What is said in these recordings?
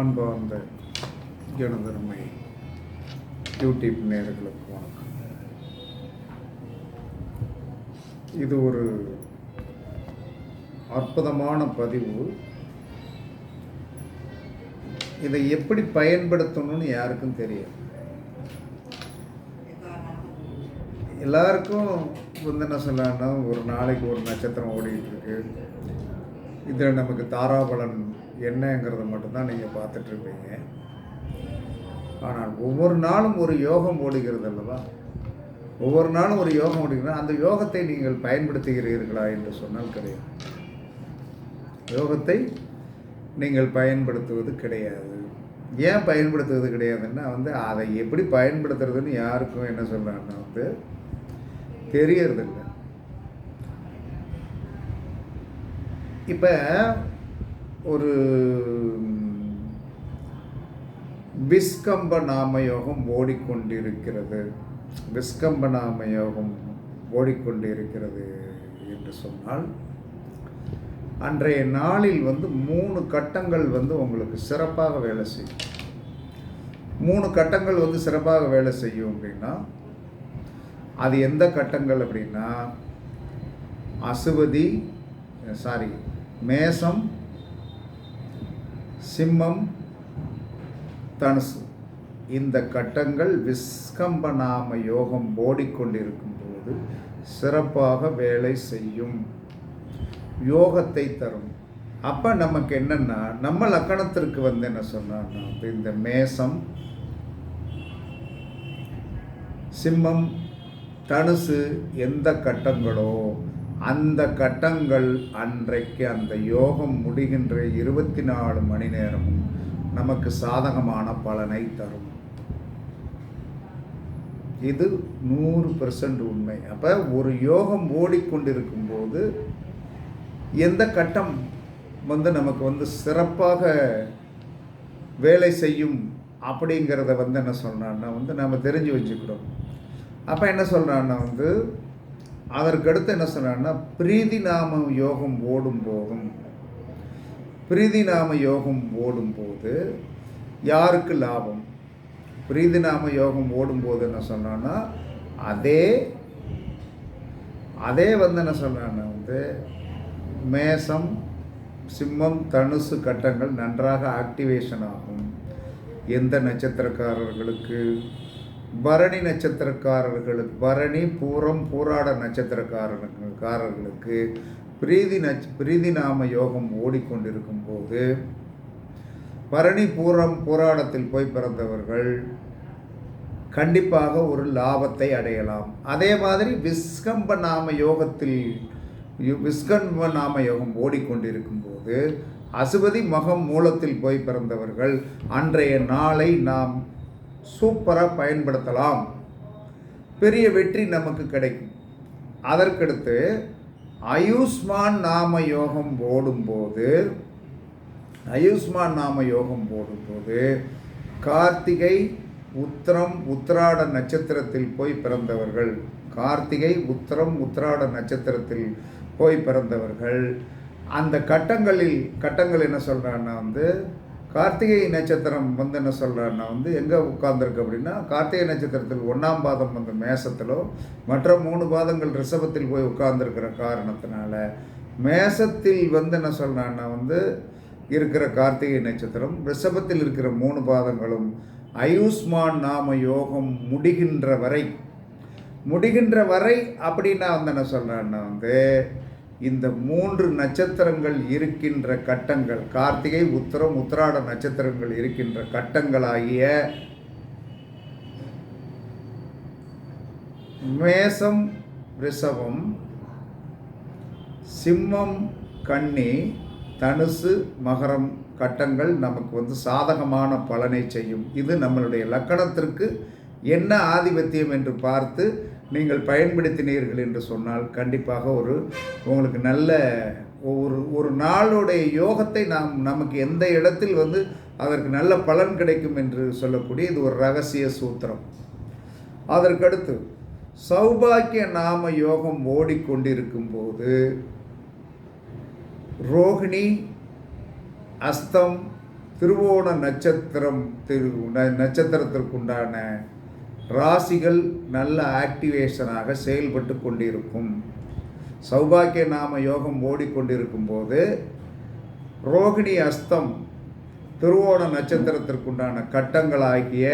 அன்பார்ந்த ஜனதர்மை யூடியூப் நேர்களுக்கு வணக்கம். இது ஒரு அற்புதமான பதிவு. இதை எப்படி பயன்படுத்தணும்னு யாருக்கும் தெரியாது. எல்லாருக்கும் வந்து என்ன சொல்லலாம்னா ஒரு நாளைக்கு ஒரு நட்சத்திரம் ஓடிட்டு இருக்கு. இதில் நமக்கு தாராபலன் என்னங்கிறத மட்டும்தான் நீங்கள் பார்த்துட்ருப்பீங்க. ஆனால் ஒவ்வொரு நாளும் ஒரு யோகம் ஓடுகிறது அல்லவா? ஒவ்வொரு நாளும் ஒரு யோகம் ஓடுகிறது. அந்த யோகத்தை நீங்கள் பயன்படுத்துகிறீர்களா என்று சொன்னால் கிடையாது. யோகத்தை நீங்கள் பயன்படுத்துவது கிடையாது. ஏன் பயன்படுத்துவது கிடையாதுன்னா வந்து அதை எப்படி பயன்படுத்துறதுன்னு யாருக்கும் என்ன சொல்கிறாங்கன்னா வந்து தெரியறதில்லை. இப்போ ஒரு விஸ்கம்ப நாம யோகம் ஓடிக்கொண்டிருக்கிறது. விஸ்கம்ப நாம யோகம் ஓடிக்கொண்டிருக்கிறது என்று சொன்னால் அன்றைய நாளில் வந்து மூணு கட்டங்கள் வந்து உங்களுக்கு சிறப்பாக வேலை செய்யும். மூணு கட்டங்கள் வந்து சிறப்பாக வேலை செய்யும் அப்படின்னா அது எந்த கட்டங்கள் அப்படின்னா அசுவதி சாரி மேசம் சிம்மம் தனுசு. இந்த கட்டங்கள் விஸ்கம்பநாம யோகம் ஓடிக்கொண்டிருக்கும் போது சிறப்பாக வேலை செய்யும் யோகத்தை தரும். அப்போ நமக்கு என்னென்னா நம்ம லக்கணத்திற்கு வந்து என்ன சொன்னார்னா இந்த மேசம் சிம்மம் தனுசு எந்த கட்டங்களோ அந்த கட்டங்கள் அன்றைக்கு அந்த யோகம் முடிகின்ற இருபத்தி நாலு மணி நேரமும் நமக்கு சாதகமான பலனை தரும். இது நூறு பெர்சன்ட் உண்மை. அப்போ ஒரு யோகம் ஓடிக்கொண்டிருக்கும் போது எந்த கட்டம் வந்து நமக்கு வந்து சிறப்பாக வேலை செய்யும் அப்படிங்கிறத வந்து என்ன சொல்கிறான்னா வந்து நம்ம தெரிஞ்சு வச்சுக்கிறோம். அப்போ என்ன சொல்கிறான்னா வந்து அதற்கடுத்து என்ன சொல்கிறான்னா பிரீதி நாம யோகம் ஓடும் போதும். பிரீதி நாம யோகம் ஓடும்போது யாருக்கு லாபம்? பிரீதி நாம யோகம் ஓடும்போது என்ன சொன்னான்னா அதே அதே வந்து என்ன சொன்னான்னா வந்து மேசம் சிம்மம் தனுசு கட்டங்கள் நன்றாக ஆக்டிவேஷன் ஆகும். எந்த நட்சத்திரக்காரர்களுக்கு? பரணி நட்சத்திரக்காரர்களுக்கு பரணி பூரம் பூராட நட்சத்திரக்காரர்களுக்கு பிரீதி நட்ச பிரீதி நாம யோகம் ஓடிக்கொண்டிருக்கும் போது பரணி பூரம் போராடத்தில் போய் பிறந்தவர்கள் கண்டிப்பாக ஒரு லாபத்தை அடையலாம். அதே மாதிரி விஸ்கம்ப நாம யோகத்தில் விஸ்கம்ப நாம யோகம் ஓடிக்கொண்டிருக்கும் போது அசுபதி மகம் மூலத்தில் போய் பிறந்தவர்கள் அன்றைய நாளை நாம் சூப்பராக பயன்படுத்தலாம். பெரிய வெற்றி நமக்கு கிடைக்கும். அதற்கடுத்து ஆயுஷ்மான் நாம யோகம் போடும்போது ஆயுஷ்மான் நாம யோகம் போடும்போது கார்த்திகை உத்திரம் உத்திராட நட்சத்திரத்தில் போய் பிறந்தவர்கள். கார்த்திகை உத்திரம் உத்திராட நட்சத்திரத்தில் போய் பிறந்தவர்கள். அந்த கட்டங்களில் கட்டங்கள் என்ன சொல்கிறான்னா வந்து கார்த்திகை நட்சத்திரம் வந்து என்ன சொல்கிறான்னா வந்து எங்கே உட்கார்ந்துருக்கு அப்படின்னா கார்த்திகை நட்சத்திரத்தில் ஒன்றாம் பாதம் வந்து மேசத்திலோ மற்ற மூணு பாதங்கள் ரிஷபத்தில் போய் உட்கார்ந்துருக்கிற காரணத்தினால மேசத்தில் வந்து என்ன சொல்கிறேன்னா வந்து இருக்கிற கார்த்திகை நட்சத்திரம் ரிஷபத்தில் இருக்கிற மூணு பாதங்களும் ஆயுஷ்மான் நாம யோகம் முடிகின்ற வரை முடிகின்ற வரை அப்படின்னா வந்து என்ன சொல்கிறேன்னா வந்து இந்த மூன்று நட்சத்திரங்கள் இருக்கின்ற கட்டங்கள் கார்த்திகை உத்தரம் உத்திராட நட்சத்திரங்கள் இருக்கின்ற கட்டங்களாகிய மேசம் ரிஷபம் சிம்மம் கன்னி தனுசு மகரம் கட்டங்கள் நமக்கு வந்து சாதகமான பலனை செய்யும். இது நம்மளுடைய லக்கணத்திற்கு என்ன ஆதிபத்தியம் என்று பார்த்து நீங்கள் பயன்படுத்தினீர்கள் என்று சொன்னால் கண்டிப்பாக ஒரு உங்களுக்கு நல்ல ஒரு ஒரு நாளுடைய யோகத்தை நாம் நமக்கு எந்த இடத்தில் வந்து அதற்கு நல்ல பலன் கிடைக்கும் என்று சொல்லக்கூடிய இது ஒரு ரகசிய சூத்திரம். அதற்கடுத்து சௌபாக்கிய நாம யோகம் ஓடிக்கொண்டிருக்கும் போது ரோகிணி அஸ்தம் திருவோண நட்சத்திரம் திரு நட்சத்திரத்திற்குண்டான ராசிகள் நல்ல ஆக்டிவேஷனாக செயல்பட்டு கொண்டிருக்கும். சௌபாக்கிய நாம யோகம் ஓடிக்கொண்டிருக்கும் போது ரோகிணி அஸ்தம் திருவோண நட்சத்திரத்திற்குண்டான கட்டங்களாகிய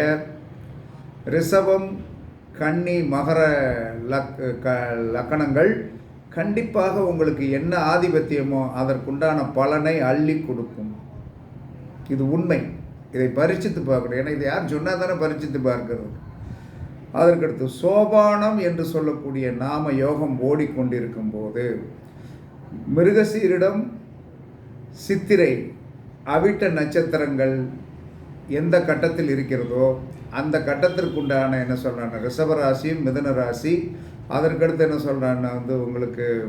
ரிஷபம் கன்னி மகர லக் க லக்கணங்கள் கண்டிப்பாக உங்களுக்கு என்ன ஆதிபத்தியமோ அதற்குண்டான பலனை அள்ளி கொடுக்கும். இது உண்மை. இதை பரிச்சித்து பார்க்கணும். ஏன்னா இதை யார் சொன்னால் தானே பரிச்சித்து பார்க்கிறது? அதற்கடுத்து சோபானம் என்று சொல்லக்கூடிய நாம யோகம் ஓடிக்கொண்டிருக்கும் போது மிருகசீரிடம் சித்திரை அவிட்ட நட்சத்திரங்கள் எந்த கட்டத்தில் இருக்கிறதோ அந்த கட்டத்திற்குண்டான என்ன சொல்கிறாங்க ரிஷபராசி மிதன ராசி. அதற்கடுத்து என்ன சொல்கிறாங்கன்னா வந்து உங்களுக்கு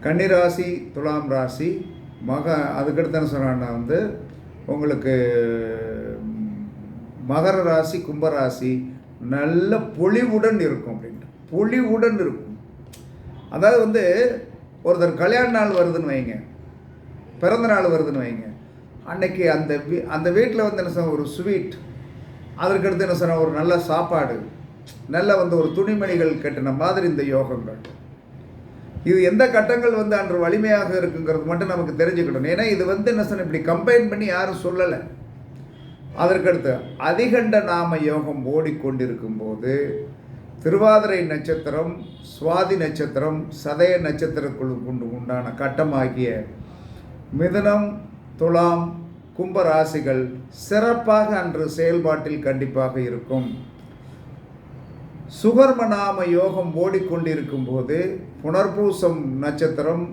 கன்னிராசி துலாம் ராசி மக அதுக்கடுத்து என்ன சொல்கிறாங்கன்னா வந்து உங்களுக்கு மகர ராசி கும்பராசி நல்ல பொலிவுடன் இருக்கும் அப்படின்ட்டு. பொலிவுடன் இருக்கும். அதாவது வந்து ஒருத்தர் கல்யாண நாள் வருதுன்னு வைங்க. பிறந்த நாள் வருதுன்னு வைங்க. அன்னைக்கு அந்த வீ அந்த வீட்டில் வந்து என்ன சொன்ன ஒரு ஸ்வீட் அதற்கடுத்து என்ன சொன்ன ஒரு நல்ல சாப்பாடு. நல்ல வந்து ஒரு துணிமணிகள் கட்டின மாதிரி இந்த யோகங்கள். இது எந்த கட்டங்கள் வந்து அன்று வலிமையாக இருக்குங்கிறது மட்டும் நமக்கு தெரிஞ்சுக்கணும். ஏன்னா இது வந்து என்ன சொன்ன இப்படி கம்பைன் பண்ணி யாரும் சொல்லலை. அதற்கடுத்து அதிகண்ட நாம யோகம் ஓடிக்கொண்டிருக்கும் போது திருவாதிரை நட்சத்திரம் சுவாதி நட்சத்திரம் சதய நட்சத்திரக்குழு உண்டான கட்டமாகிய மிதுனம் துலாம் கும்ப ராசிகள் சிறப்பாக அன்று செயல்பாட்டில் கண்டிப்பாக இருக்கும். சுகர்மநாம யோகம் ஓடிக்கொண்டிருக்கும் போது புனர்பூசம் நட்சத்திரம்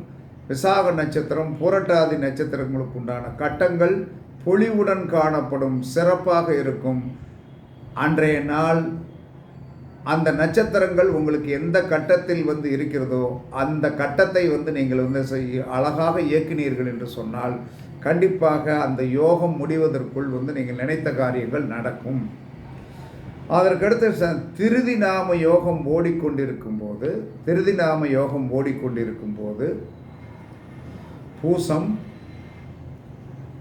விசாக நட்சத்திரம் புரட்டாதி நட்சத்திரங்களுக்கு உண்டான கட்டங்கள் பொலிவுடன் காணப்படும் சிறப்பாக இருக்கும். அன்றைய நாள் அந்த நட்சத்திரங்கள் உங்களுக்கு எந்த கட்டத்தில் வந்து இருக்கிறதோ அந்த கட்டத்தை வந்து நீங்கள் வந்து அழகாக இயக்கினீர்கள் என்று சொன்னால் கண்டிப்பாக அந்த யோகம் முடிவதற்குள் வந்து நீங்கள் நினைத்த காரியங்கள் நடக்கும். அதற்கடுத்து ச- திருதி நாம யோகம் ஓடிக்கொண்டிருக்கும் போது திருதி நாம யோகம் ஓடிக்கொண்டிருக்கும் போது பூசம்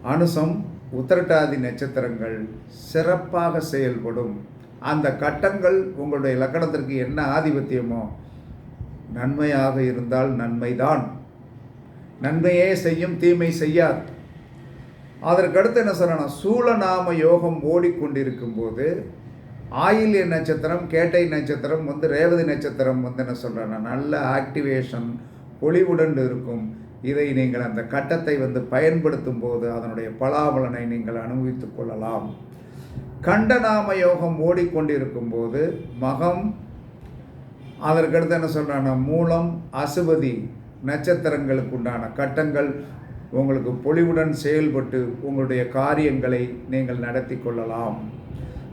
அனுசம் உத்திரட்டாதி நட்சத்திரங்கள் சிறப்பாக செயல்படும். அந்த கட்டங்கள் உங்களுடைய லக்கணத்திற்கு என்ன ஆதிபத்தியமோ நன்மையாக இருந்தால் நன்மைதான். நன்மையே செய்யும் தீமை செய்யாது. அதற்கடுத்து என்ன சொல்லணும்? சூழநாம யோகம் ஓடிக்கொண்டிருக்கும் போது ஆயில்ய நட்சத்திரம் கேட்டை நட்சத்திரம் வந்து ரேவதி நட்சத்திரம் வந்து என்ன சொல்கிறேன்னா நல்ல ஆக்டிவேஷன் பொலிவுடன் இருக்கும். இதை நீங்கள் அந்த கட்டத்தை வந்து பயன்படுத்தும் போது அதனுடைய பலாபலனை நீங்கள் அனுபவித்துக் கொள்ளலாம். கண்டநாம யோகம் ஓடிக்கொண்டிருக்கும் போது மகம் அதற்கடுத்து என்ன சொல்கிறான்னா மூலம் அசுபதி நட்சத்திரங்களுக்கு உண்டான கட்டங்கள் உங்களுக்கு பொலிவுடன் செயல்பட்டு உங்களுடைய காரியங்களை நீங்கள் நடத்தி கொள்ளலாம்.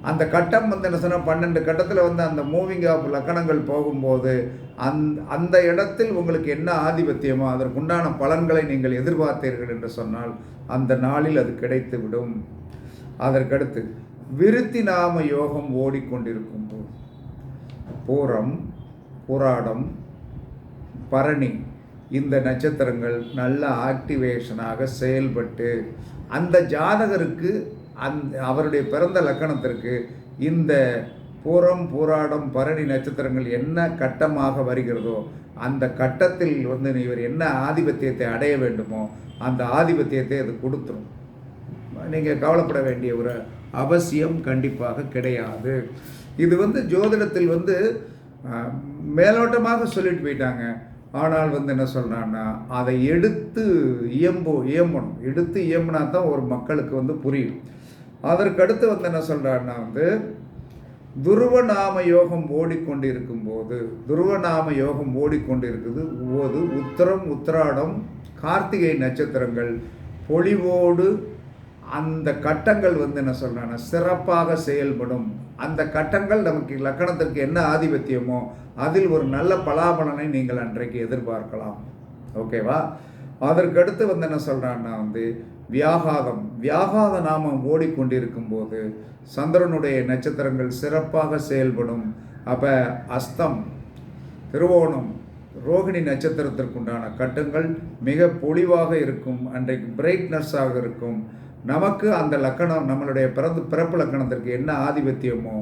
அந்த கட்டம் வந்து என்ன சொன்னால் பன்னெண்டு கட்டத்தில் வந்து அந்த மூவிங் ஆஃப் லக்கணங்கள் போகும்போது அந் அந்த இடத்தில் உங்களுக்கு என்ன ஆதிபத்தியமோ அதற்குண்டான பலன்களை நீங்கள் எதிர்பார்த்தீர்கள் என்று சொன்னால் அந்த நாளில் அது கிடைத்து விடும் அதற்கடுத்து விருத்தி நாம யோகம் ஓடிக்கொண்டிருக்கும் போது பூரம் புராடம் பரணி இந்த நட்சத்திரங்கள் நல்ல ஆக்டிவேஷனாக செயல்பட்டு அந்த ஜாதகருக்கு அந் அவருடைய பிறந்த லக்கணத்திற்கு இந்த பூரம் பூராடம் பரணி நட்சத்திரங்கள் என்ன கட்டமாக வருகிறதோ அந்த கட்டத்தில் வந்து இவர் என்ன ஆதிபத்தியத்தை அடைய வேண்டுமோ அந்த ஆதிபத்தியத்தை அது கொடுத்துரும். நீங்கள் கவலைப்பட வேண்டிய ஒரு அவசியம் கண்டிப்பாக கிடையாது. இது வந்து ஜோதிடத்தில் வந்து மேலோட்டமாக சொல்லிட்டு போயிட்டாங்க. ஆனால் வந்து என்ன சொல்கிறான்னா அதை எடுத்து இயம்பு இயம்பணும். எடுத்து இயம்புனா தான் ஒரு மக்களுக்கு வந்து புரியும். அதற்கடுத்து வந்து என்ன சொல்கிறான்னா வந்து துருவநாம யோகம் ஓடிக்கொண்டிருக்கும் போது துருவநாம யோகம் ஓடிக்கொண்டிருக்குது. போது உத்தரம் உத்திராடம் கார்த்திகை நட்சத்திரங்கள் பொலிவோடு அந்த கட்டங்கள் வந்து என்ன சொல்கிறாங்க சிறப்பாக செயல்படும். அந்த கட்டங்கள் நமக்கு லக்கணத்திற்கு என்ன ஆதிபத்தியமோ அதில் ஒரு நல்ல பலாபலனை நீங்கள் அன்றைக்கு எதிர்பார்க்கலாம். ஓகேவா? அதற்கடுத்து வந்து என்ன சொல்கிறான்னா வந்து வியாகாதம். வியாகாத நாமம் ஓடிக்கொண்டிருக்கும் போது சந்திரனுடைய நட்சத்திரங்கள் சிறப்பாக செயல்படும். அப்போ அஸ்தம் திருவோணம் ரோகிணி நட்சத்திரத்திற்குண்டான கட்டங்கள் மிக பொலிவாக இருக்கும் அன்றைக்கு பிரைட்னஸ்ஸாக இருக்கும். நமக்கு அந்த லக்கணம் நம்மளுடைய பிறந்து பிறப்பு லக்கணத்திற்கு என்ன ஆதிபத்தியமோ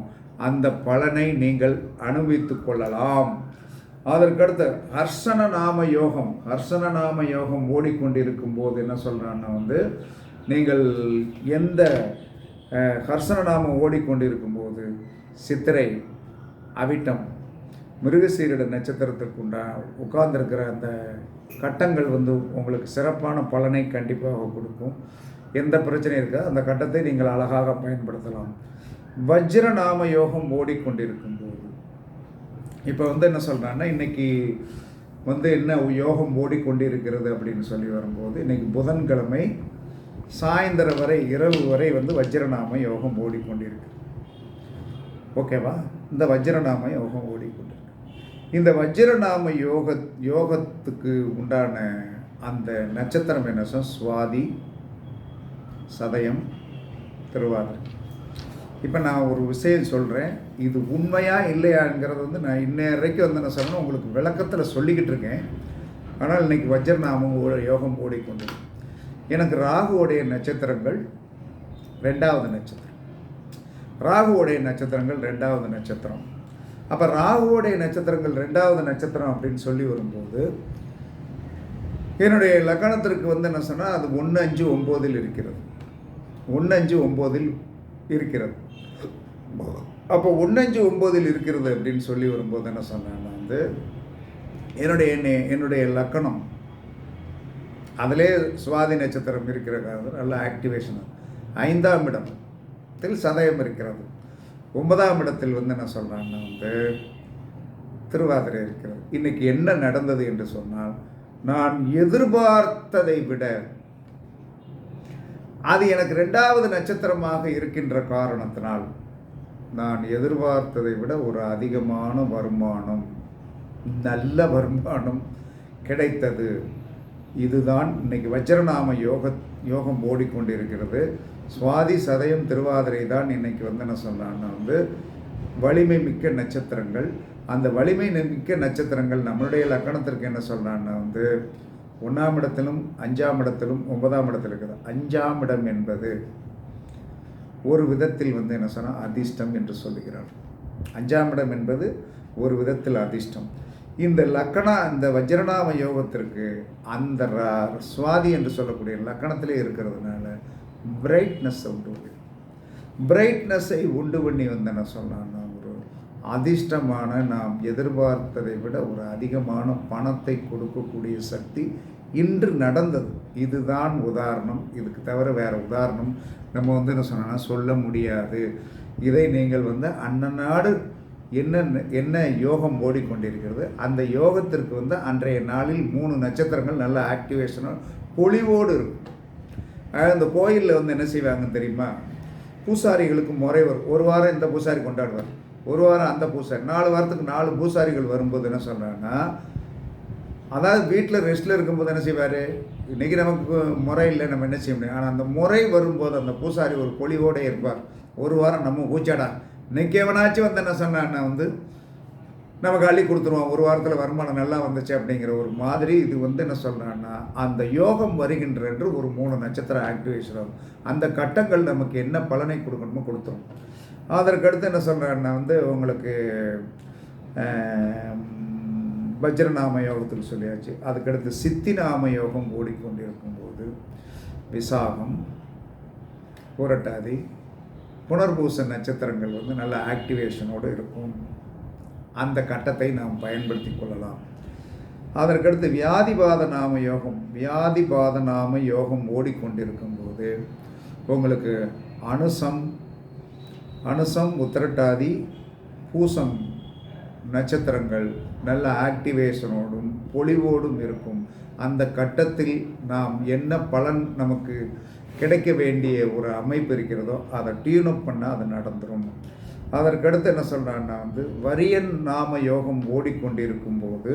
அந்த பலனை நீங்கள் அனுபவித்து கொள்ளலாம். அதற்கடுத்து ஹர்ஷன நாம யோகம் ஹர்ஷன நாம யோகம் ஓடிக்கொண்டிருக்கும் போது என்ன சொல்கிறான்னா வந்து நீங்கள் எந்த ஹர்ஷன நாமம் ஓடிக்கொண்டிருக்கும் போது சித்திரை அவிட்டம் மிருகசீரிட நட்சத்திரத்துக்கு உண்டா உட்கார்ந்துருக்கிற அந்த கட்டங்கள் வந்து உங்களுக்கு சிறப்பான பலனை கண்டிப்பாக கொடுக்கும். எந்த பிரச்சனையும் இருக்காது. அந்த கட்டத்தை நீங்கள் அழகாக பயன்படுத்தலாம். வஜ்ர நாம யோகம் ஓடிக்கொண்டிருக்கும் போது இப்போ வந்து என்ன சொல்கிறான்னா இன்னைக்கு வந்து என்ன யோகம் ஓடிக்கொண்டிருக்கிறது அப்படின்னு சொல்லி வரும்போது இன்றைக்கி புதன்கிழமை சாயந்தரம் வரை இரவு வரை வந்து வஜ்ரநாம யோகம் ஓடிக்கொண்டிருக்கு. ஓகேவா? இந்த வஜ்ரநாம யோகம் ஓடிக்கொண்டிருக்கு. இந்த வஜ்ரநாம யோக யோகத்துக்கு உண்டான அந்த நட்சத்திரம் என்ன சொல்? சுவாதி சதயம் திருவாதிரை. இப்போ நான் ஒரு விஷயம் சொல்கிறேன் இது உண்மையா இல்லையாங்கிறது வந்து நான் இன்ன வரைக்கும் வந்து என்ன சொல்லணும் உங்களுக்கு விளக்கத்தில் சொல்லிக்கிட்டு இருக்கேன். ஆனால் இன்னைக்கு வஜ்ரநாமம் ஒரு யோகம் ஓடிக்கொண்டு எனக்கு ராகுவோடைய நட்சத்திரங்கள் ரெண்டாவது நட்சத்திரம். ராகுவோடைய நட்சத்திரங்கள் ரெண்டாவது நட்சத்திரம். அப்போ ராகுவோடைய நட்சத்திரங்கள் ரெண்டாவது நட்சத்திரம் அப்படின்னு சொல்லி வரும்போது என்னுடைய லக்கணத்திற்கு வந்து என்ன சொன்னால் அது ஒன்று அஞ்சு ஒம்போதில் இருக்கிறது. ஒன்று அஞ்சு ஒம்போதில் இருக்கிறது. அப்போ ஒன்னஞ்சு ஒம்போதில் இருக்கிறது அப்படின்னு சொல்லி வரும்போது என்ன சொன்னேன்னா வந்து என்னுடைய எண்ணெய் என்னுடைய லக்கணம். அதிலே சுவாதி நட்சத்திரம் இருக்கிற நல்ல ஆக்டிவேஷன் ஐந்தாம் இடத்தில் சதயம் இருக்கிறது. ஒன்பதாம் இடத்தில் வந்து என்ன சொல்கிறாங்கன்னா வந்து திருவாதிரை இருக்கிறது. இன்னைக்கு என்ன நடந்தது என்று சொன்னால் நான் எதிர்பார்த்ததை விட அது எனக்கு ரெண்டாவது நட்சத்திரமாக இருக்கின்ற காரணத்தினால் நான் எதிர்பார்த்ததை விட ஒரு அதிகமான வருமானம் நல்ல வருமானம் கிடைத்தது. இதுதான் இன்னைக்கு வஜ்ரநாம யோக யோகம் ஓடிக்கொண்டிருக்கிறது. சுவாதி சதயம் திருவாதிரை தான் இன்னைக்கு வந்து என்ன சொன்னான்னா வந்து வலிமை மிக்க நட்சத்திரங்கள். அந்த வலிமை மிக்க நட்சத்திரங்கள் நம்மளுடைய லக்கணத்திற்கு என்ன சொல்கிறான்னா வந்து ஒன்றாம் இடத்திலும் அஞ்சாம் இடத்திலும் ஒன்பதாம் இடத்தில் இருக்குது. அஞ்சாம் இடம் என்பது ஒரு விதத்தில் வந்து என்ன சொன்னால் அதிர்ஷ்டம் என்று சொல்லுகிறார். அஞ்சாம் இடம் என்பது ஒரு விதத்தில் அதிர்ஷ்டம். இந்த லக்கணா இந்த வஜ்ரநாம யோகத்திற்கு அந்த சுவாதி என்று சொல்லக்கூடிய லக்கணத்திலே இருக்கிறதுனால பிரைட்னஸ் உண்டு பண்ணி. பிரைட்னஸை உண்டு பண்ணி வந்து என்ன சொன்னான்னா ஒரு அதிர்ஷ்டமான நாம் எதிர்பார்த்ததை விட ஒரு அதிகமான பணத்தை கொடுக்கக்கூடிய சக்தி இன்று நடந்தது. இதுதான் உதாரணம். இதுக்கு தவிர வேறு உதாரணம் நம்ம வந்து என்ன சொன்னோன்னா சொல்ல முடியாது. இதை நீங்கள் வந்து அன்னநாடு என்ன என்ன யோகம் ஓடிக்கொண்டிருக்கிறது அந்த யோகத்திற்கு வந்து அன்றைய நாளில் மூணு நட்சத்திரங்கள் நல்ல ஆக்டிவேஷனாக பொலிவோடு இருக்கும். அந்த கோயிலில் வந்து என்ன செய்வாங்கன்னு தெரியுமா? பூசாரிகளுக்கு முறை வரும் ஒரு வாரம் இந்த பூசாரி கொண்டாடுவார். ஒரு வாரம் அந்த பூசாரி நாலு வாரத்துக்கு நாலு பூசாரிகள் வரும்போது என்ன சொல்கிறாங்கன்னா அதாவது வீட்டில் ரெஸ்ட்டில் இருக்கும்போது என்ன செய்வார்? இன்றைக்கி நமக்கு முறை இல்லை நம்ம என்ன செய்ய முடியும்? ஆனால் அந்த முறை வரும்போது அந்த பூசாரி ஒரு பொலிவோடு இருப்பார். ஒரு வாரம் நம்ம ஊச்சாடா. இன்னைக்கு எவனாச்சும் வந்து என்ன சொன்னான்னா வந்து நமக்கு அள்ளி கொடுத்துருவோம். ஒரு வாரத்தில் வருமானம் நல்லா வந்துச்சு அப்படிங்கிற ஒரு மாதிரி இது வந்து என்ன சொல்கிறான்னா அந்த யோகம் வருகின்ற என்று ஒரு மூணு நட்சத்திர ஆக்டிவேஷன் ஆகும் அந்த கட்டங்கள் நமக்கு என்ன பலனை கொடுக்கணுமோ கொடுத்துரும். அதற்கடுத்து என்ன சொல்கிறான்னா வந்து உங்களுக்கு வஜ்ரநாம யோகத்தில் சொல்லியாச்சு. அதுக்கடுத்து சித்தி நாம யோகம் ஓடிக்கொண்டிருக்கும் போது விசாகம் புரட்டாதி புனர்பூச நட்சத்திரங்கள் வந்து நல்ல ஆக்டிவேஷனோடு இருக்கும். அந்த கட்டத்தை நாம் பயன்படுத்தி கொள்ளலாம். அதற்கடுத்து வியாதிபாத நாம யோகம் வியாதிபாத நாம யோகம் ஓடிக்கொண்டிருக்கும் போது உங்களுக்கு அனுசம் அனுசம் உத்திரட்டாதி பூசம் நட்சத்திரங்கள் நல்ல ஆக்டிவேஷனோடும் பொலிவோடும் இருக்கும். அந்த கட்டத்தில் நாம் என்ன பலன் நமக்கு கிடைக்க வேண்டிய ஒரு அமைப்பு இருக்கிறதோ அதை டியூன் அப் பண்ணால் அது நடந்துடும் அதற்கடுத்து என்ன சொல்கிறான்னா வந்து வரியன் நாம யோகம் ஓடிக்கொண்டிருக்கும் போது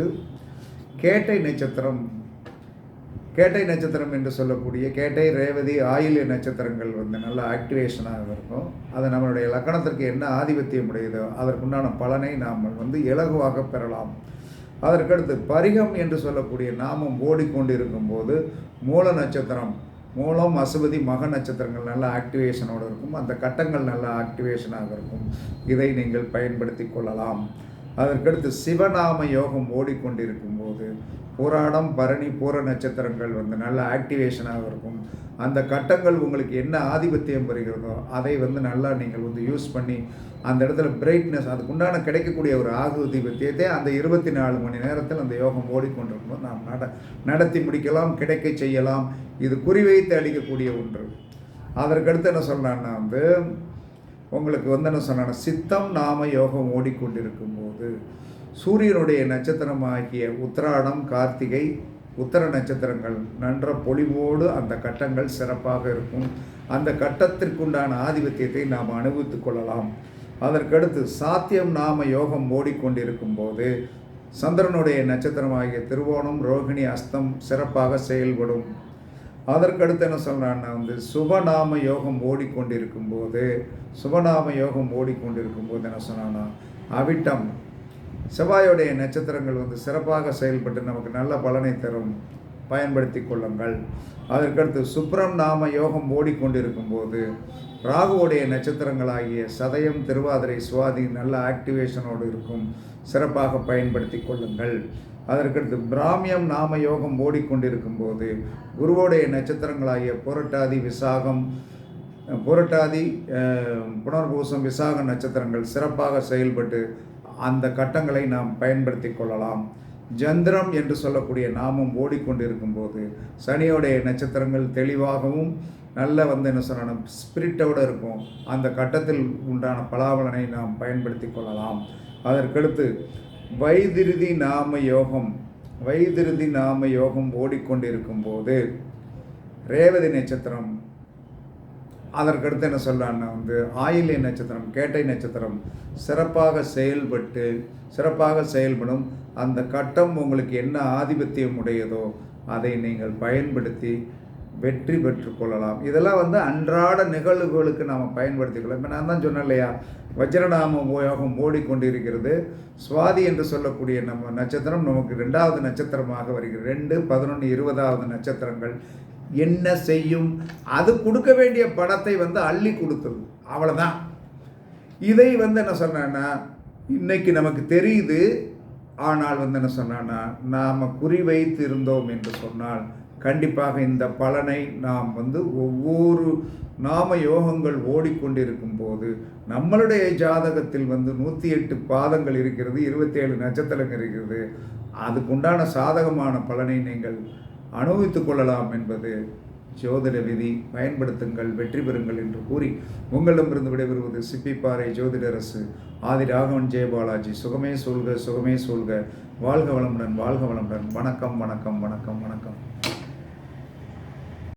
கேட்டை நட்சத்திரம் கேட்டை நட்சத்திரம் என்று சொல்லக்கூடிய கேட்டை ரேவதி ஆயில்ய நட்சத்திரங்கள் வந்து நல்ல ஆக்டிவேஷனாக இருக்கும். அது நம்மளுடைய லக்கணத்திற்கு என்ன ஆதிபத்தியம் உடையதோ அதற்குண்டான பலனை நாம் வந்து இலகுவாக பெறலாம். அதற்கடுத்து பரிகம் என்று சொல்லக்கூடிய நாமம் ஓடிக்கொண்டிருக்கும் போது மூல நட்சத்திரம் மூலம் அசுபதி மக நட்சத்திரங்கள் நல்ல ஆக்டிவேஷனோடு இருக்கும். அந்த கட்டங்கள் நல்ல ஆக்டிவேஷனாக இருக்கும். இதை நீங்கள் பயன்படுத்தி கொள்ளலாம். அதற்கடுத்து சிவநாம யோகம் ஓடிக்கொண்டிருக்கும் போது புராணம் பரணி பூர நட்சத்திரங்கள் வந்து நல்ல ஆக்டிவேஷனாக இருக்கும். அந்த கட்டங்கள் உங்களுக்கு என்ன ஆதிபத்தியம் பெறுகிறதோ அதை வந்து நல்லா நீங்கள் வந்து யூஸ் பண்ணி அந்த இடத்துல பிரைட்னஸ் அதுக்குண்டான கிடைக்கக்கூடிய ஒரு ஆகுதிபத்தியத்தை அந்த இருபத்தி நாலு மணி நேரத்தில் அந்த யோகம் ஓடிக்கொண்டிருக்கும்போது நாம் நட நடத்தி முடிக்கலாம் கிடைக்க செய்யலாம். இது குறிவைத்து அளிக்கக்கூடிய ஒன்று. அதற்கடுத்து என்ன சொன்னான்னா வந்து உங்களுக்கு வந்து என்ன சொன்னான்னா சித்தம் நாம யோகம் ஓடிக்கொண்டிருக்கும் போது சூரியனுடைய நட்சத்திரமாகிய உத்திராடம் கார்த்திகை உத்தர நட்சத்திரங்கள் நன்ற பொலிவோடு அந்த கட்டங்கள் சிறப்பாக இருக்கும். அந்த கட்டத்திற்குண்டான ஆதிபத்தியத்தை நாம் அனுபவித்துக் கொள்ளலாம். அதற்கடுத்து சாத்தியம் நாம யோகம் ஓடிக்கொண்டிருக்கும் போது சந்திரனுடைய நட்சத்திரமாகிய திருவோணம் ரோகிணி அஸ்தம் சிறப்பாக செயல்படும். அதற்கடுத்து என்ன சொல்கிறான்னா வந்து சுபநாம யோகம் ஓடிக்கொண்டிருக்கும் போது சுபநாம யோகம் ஓடிக்கொண்டிருக்கும் போது என்ன சொன்னான்னா அவிட்டம் செவ்வாயுடைய நட்சத்திரங்கள் வந்து சிறப்பாக செயல்பட்டு நமக்கு நல்ல பலனை தரும். பயன்படுத்தி கொள்ளுங்கள். அதற்கடுத்து சுப்ரம் நாம யோகம் ஓடிக்கொண்டிருக்கும் போது ராகுவோடைய நட்சத்திரங்களாகிய சதயம் திருவாதிரை சுவாதி நல்ல ஆக்டிவேஷனோடு இருக்கும். சிறப்பாக பயன்படுத்தி கொள்ளுங்கள். அதற்கடுத்து பிராமியம் நாம யோகம் ஓடிக்கொண்டிருக்கும் போது குருவோடைய நட்சத்திரங்களாகிய புரட்டாதி விசாகம் புரட்டாதி புனர்பூசம் விசாக நட்சத்திரங்கள் சிறப்பாக செயல்பட்டு அந்த கட்டங்களை நாம் பயன்படுத்தி கொள்ளலாம். ஜந்திரம் என்று சொல்லக்கூடிய நாமம் ஓடிக்கொண்டிருக்கும் போது சனியோடைய நட்சத்திரங்கள் தெளிவாகவும் நல்ல வந்து என்ன சொல்லணும் ஸ்பிரிட்டோடு இருக்கும். அந்த கட்டத்தில் உண்டான பலாபலனை நாம் பயன்படுத்தி கொள்ளலாம். அதற்கடுத்து வைதிருதி நாம யோகம். வைதிருதி நாம யோகம் ஓடிக்கொண்டிருக்கும் போது ரேவதி நட்சத்திரம் அதற்கடுத்து என்ன சொல்லலான்னா வந்து ஆயிலை நட்சத்திரம் கேட்டை நட்சத்திரம் சிறப்பாக செயல்பட்டு சிறப்பாக செயல்படும் அந்த கட்டம் உங்களுக்கு என்ன ஆதிபத்தியம் உடையதோ அதை நீங்கள் பயன்படுத்தி வெற்றி பெற்றுக்கொள்ளலாம் இதெல்லாம் வந்து அன்றாட நிகழ்வுகளுக்கு நாம் பயன்படுத்திக்கலாம். இப்போ நான் தான் சொன்னேன் இல்லையா? வஜ்ரநாம உபயோகம் ஓடிக்கொண்டிருக்கிறது. சுவாதி என்று சொல்லக்கூடிய நம்ம நட்சத்திரம் நமக்கு ரெண்டாவது நட்சத்திரமாக வருகிறது. ரெண்டு பதினொன்று இருபதாவது நட்சத்திரங்கள். என்ன செய்யும்? அது கொடுக்க வேண்டிய படத்தை வந்து அள்ளி கொடுத்தது. அவ்வளோதான் இதை வந்து என்ன சொன்னேன்னா இன்னைக்கு நமக்கு தெரியுது. ஆனால் வந்து என்ன சொன்னான்னா நாம் குறிவைத்து இருந்தோம் என்று சொன்னால் கண்டிப்பாக இந்த பலனை நாம் வந்து ஒவ்வொரு நாம யோகங்கள் ஓடிக்கொண்டிருக்கும் போது நம்மளுடைய ஜாதகத்தில் வந்து நூற்றி எட்டு பாதங்கள் இருக்கிறது இருபத்தேழு நட்சத்திரங்கள் இருக்கிறது. அதுக்குண்டான சாதகமான பலனை நீங்கள் அனுபவித்துக் கொள்ளலாம் என்பது ஜோதிட விதி. பயன்படுத்துங்கள் வெற்றி பெறுங்கள் என்று கூறி உங்களிடமிருந்து விடைபெறுவது சிப்பிப்பாறை ஜோதிடரசு ஆதி ராகவன் ஜெயபாலாஜி சுகமே சொல்க சுகமே சொல்க வாழ்க வளமுடன் வாழ்க வளமுடன். வணக்கம் வணக்கம் வணக்கம் வணக்கம்.